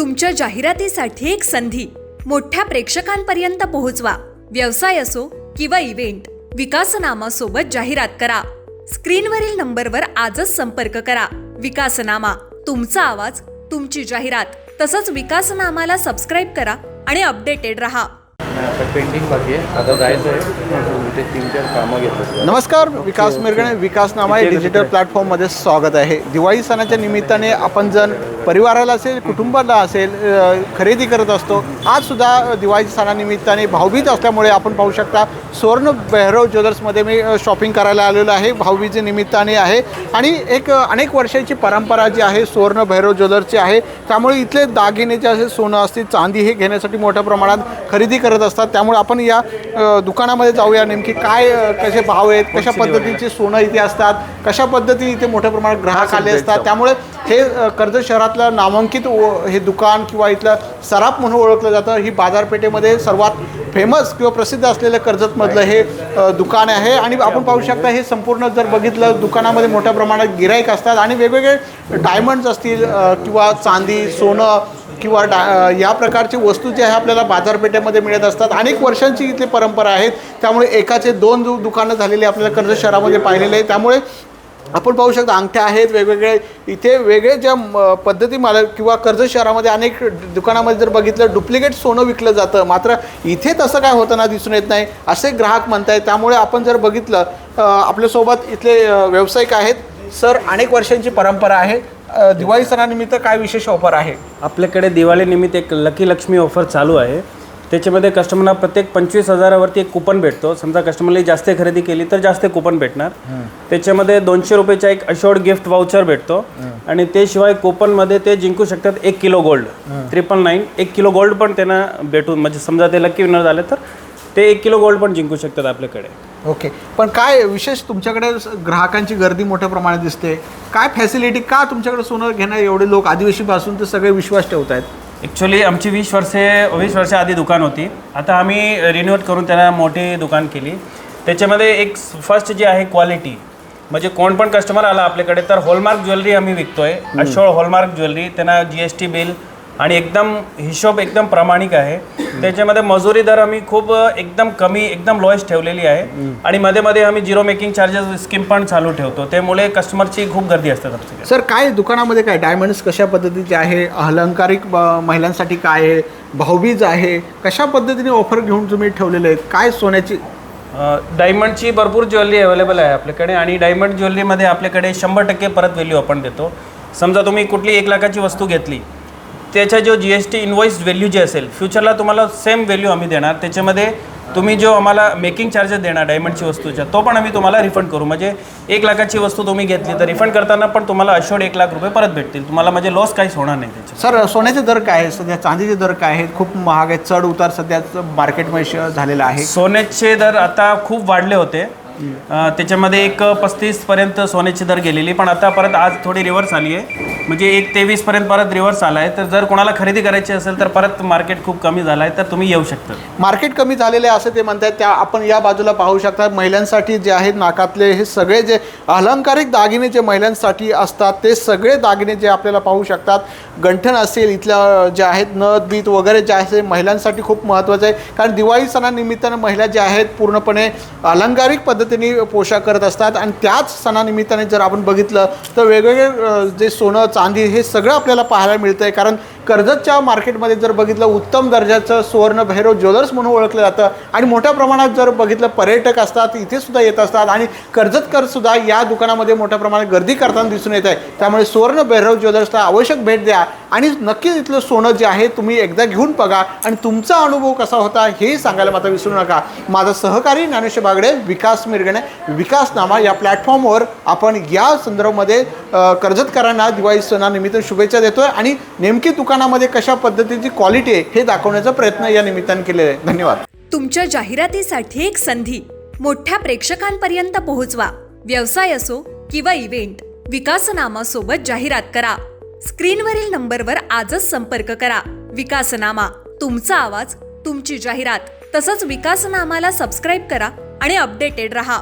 तुमच्या जाहिरातीसाठी एक संधी. मोठ्या प्रेक्षकांपर्यंत पोहोचवा. व्यवसाय असो किंवा इव्हेंट विकासनामा सोबत जाहिरात करा. स्क्रीनवरील नंबरवर आजच संपर्क करा. विकासनामा तुमचा आवाज तुमची जाहिरात तसंच विकासनामाला सबस्क्राईब करा आणि अपडेटेड रहा. पेंटिंग बाकी आहे. आता जायचं आहे ते तीन चार कामं घेतलं नमस्कार विकास मिरगणे विकास नामा या डिजिटल प्लॅटफॉर्ममध्ये स्वागत आहे. दिवाळी सणाच्या निमित्ताने आपण जण परिवाराला असेल कुटुंबाला असेल खरेदी करत असतो. आज सुद्धा दिवाळी सणानिमित्ताने भाऊबीज असल्यामुळे आपण पाहू शकता सुवर्ण भैरव ज्वेलर्समध्ये मी शॉपिंग करायला आलेलो आहे. भाऊबीजे निमित्ताने आहे. आणि एक अनेक वर्षाची परंपरा जी आहे सुवर्ण भैरव ज्वेलर्सची आहे. त्यामुळे इथले दागिने जे असे सोनं असतील चांदी हे घेण्यासाठी मोठ्या प्रमाणात खरेदी करत असतात. त्यामुळे आपण या दुकानामध्ये जाऊया नेमकी काय कसे भाव आहेत कशा पद्धतीचे सोनं इथे असतात कशा पद्धतीने इथे मोठ्या प्रमाणात ग्राहक आले असतात त्यामुळे हे कर्ज कर्जत शहरातलं नामांकित हे दुकान किंवा इथलं सराफ म्हणून ओळखलं जातं. ही बाजारपेठेमध्ये सर्वात फेमस किंवा प्रसिद्ध असलेलं कर्जतमधलं हे दुकान आहे. आणि आपण पाहू शकता हे संपूर्ण जर बघितलं दुकानामध्ये मोठ्या प्रमाणात गिराईक असतात आणि वेगवेगळे डायमंड्स असतील किंवा चांदी सोनं किंवा डा या प्रकारची वस्तू जी आहे आपल्याला बाजारपेठेमध्ये मिळत असतात. अनेक वर्षांची इथली परंपरा आहे त्यामुळे एकाचे दोन दुकानं झालेली आपल्याला कर्जत शहरामध्ये पाहिलेले आहे. त्यामुळे आपण पाहू शकता अंगठ्या आहेत वेगवेगळे. इथे वेगळे ज्या म, पद्धती मला किंवा कर्जत शहरामध्ये अनेक दुकानामध्ये जर बघितलं डुप्लिकेट सोनं विकलं जातं. मात्र इथे तसं काय होताना दिसून येत नाही. असे ग्राहक म्हणत आहेत त्यामुळे आपण जर बघितलं आपल्यासोबत इथले व्यावसायिक आहेत. सर अनेक वर्षांची परंपरा आहे. दिवाळी सणानिमित्त काय विशेष ऑफर आहे? आपल्याकडे दिवाळीनिमित्त एक लकी लक्ष्मी ऑफर चालू आहे. त्याच्यामध्ये कस्टमरना प्रत्येक पंचवीस हजारावरती एक कुपन भेटतो. समजा कस्टमरला जास्त खरेदी केली तर जास्त कुपन भेटणार. त्याच्यामध्ये दोनशे रुपयाचा एक अशोर्ड गिफ्ट वाउचर भेटतो. आणि ते शिवाय कुपनमध्ये ते जिंकू शकतात एक किलो गोल्ड ट्रिपल नाईन एक किलो गोल्ड पण त्यांना भेटून म्हणजे समजा ते लकी विनर झाले तर ते एक किलो गोल्ड पण जिंकू शकतात आपल्याकडे. ओके. पण काय विशेष तुमच्याकडे ग्राहकांची गर्दी मोठ्या प्रमाणात दिसते? काय फॅसिलिटी का तुमच्याकडे सोनं घेणं एवढे लोक आदिवासीपासून ते सगळे विश्वास ठेवत आहेत ॲक्च्युली आमची वीस वर्षे वीस वर्ष आधी दुकान होती. आता आम्ही रिन्युएट करून त्यांना मोठी दुकान केली. त्याच्यामध्ये एक फर्स्ट जी आहे क्वालिटी म्हणजे कोण पण कस्टमर आला आपल्याकडे तर हॉलमार्क ज्वेलरी आम्ही विकतोय. अशोळ हॉलमार्क ज्वेलरी त्यांना जी एस टी बिल आणि एकदम हिशोब एकदम प्रामाणिक आहे. त्याच्यामध्ये मजुरी दर आम्ही खूप एकदम कमी एकदम लोएस्ट ठेवलेली आहे. आणि मध्ये मध्ये आम्ही झिरो मेकिंग चार्जेस स्कीम पण चालू ठेवतो. त्यामुळे कस्टमरची खूप गर्दी असते आमच्याकडे सर काय दुकानामध्ये काय डायमंड्स कशा पद्धतीचे आहे? अलंकारिक महिलांसाठी काय आहे? भाऊबीज आहे? कशा पद्धतीने ऑफर घेऊन तुम्ही ठेवलेले आहेत? काय सोन्याची डायमंडची भरपूर ज्वेलरी अवेलेबल आहे आपल्याकडे. आणि डायमंड ज्वेलरीमध्ये आपल्याकडे शंभर टक्के परत व्हॅल्यू आपण देतो. समजा तुम्ही कुठली एक लाखाची वस्तू घेतली त्याच्या जो G S T invoice value जे असेल फ्युचरला तुम्हाला सेम व्हॅल्यू आम्ही देणार. त्याच्यामध्ये तुम्ही जो आम्हाला मेकिंग चार्जेस देणार डायमंडची वस्तूच्या तो पण आम्ही तुम्हाला रिफंड करू. म्हणजे एक लाखाची वस्तू तुम्ही घेतली तर रिफंड करताना पण तुम्हाला अशोड एक लाख रुपये परत भेटतील. तुम्हाला म्हणजे लॉस काहीच होणार नाही त्याच्यात. सर सोन्याचे दर काय आहे सध्या चांदीचे दर काय आहेत? खूप महाग आहेत. चढ उतार सध्या मार्केटमध्ये झालेला आहे. सोन्याचे दर आता खूप वाढले होते. त्याच्यामध्ये एक पस्तीसपर्यंत सोन्याची दर गेलेली पण आता परत आज थोडी रिव्हर्स आली आहे. म्हणजे एक तेवीसपर्यंत परत रिव्हर्स आला आहे तर जर कोणाला खरेदी करायची असेल तर परत मार्केट खूप कमी झालं आहे तर तुम्ही येऊ शकता. मार्केट कमी झालेले असं ते म्हणतात त्या आपण या बाजूला पाहू शकता महिलांसाठी जे आहेत नाकातले हे सगळे जे अलंकारिक दागिने जे महिलांसाठी असतात ते सगळे दागिने जे आपल्याला पाहू शकतात. गंठण असेल इथल्या जे आहेत नथ बीत वगैरे जे आहे महिलांसाठी खूप महत्त्वाचं आहे. कारण दिवाळी सणानिमित्तानं महिला ज्या आहेत पूर्णपणे अलंकारिक पद्धतीने पोशाख करत असतात. आणि त्याच सणानिमित्ताने जर आपण बघितलं तर वेगवेगळे जे सोनं चांदी हे सगळं आपल्याला पाहायला मिळतं आहे कारण कर्जतच्या मार्केटमध्ये जर बघितलं उत्तम दर्जाचं सुवर्ण भैरव ज्वेलर्स म्हणून ओळखलं जातं. आणि मोठ्या प्रमाणात जर बघितलं पर्यटक असतात इथे सुद्धा येत असतात. आणि कर्जतकर सुद्धा या दुकानामध्ये मोठ्या प्रमाणात गर्दी करताना दिसून येत आहे. त्यामुळे सुवर्ण भैरव ज्वेलर्सला आवश्यक भेट द्या. आणि नक्कीच इथलं सोनं जे आहे तुम्ही एकदा घेऊन बघा. आणि तुमचा अनुभव कसा होता हे सांगायला मात्र विसरू नका. माझा सहकारी ज्ञानेश्वर बागडे विकास मिरगणे विकासनामा या प्लॅटफॉर्मवर आपण या संदर्भामध्ये कर्जतकरांना दिवाळी सणानिमित्त शुभेच्छा देतोय. आणि नेमकी दुकानामध्ये कशा पद्धतीची क्वालिटी आहे हे दाखवण्याचा प्रयत्न या निमित्ताने केलेला आहे. धन्यवाद. तुमच्या जाहिरातीसाठी एक संधी. मोठ्या प्रेक्षकांपर्यंत पोहोचवा. व्यवसाय असो किंवा इव्हेंट विकासनामा सोबत जाहिरात करा. स्क्रीनवरील नंबरवर आजच संपर्क करा. विकासनामा तुमचा आवाज तुमची जाहिरात. तसंच विकासनामाला सबस्क्राईब करा आणि अपडेटेड रहा.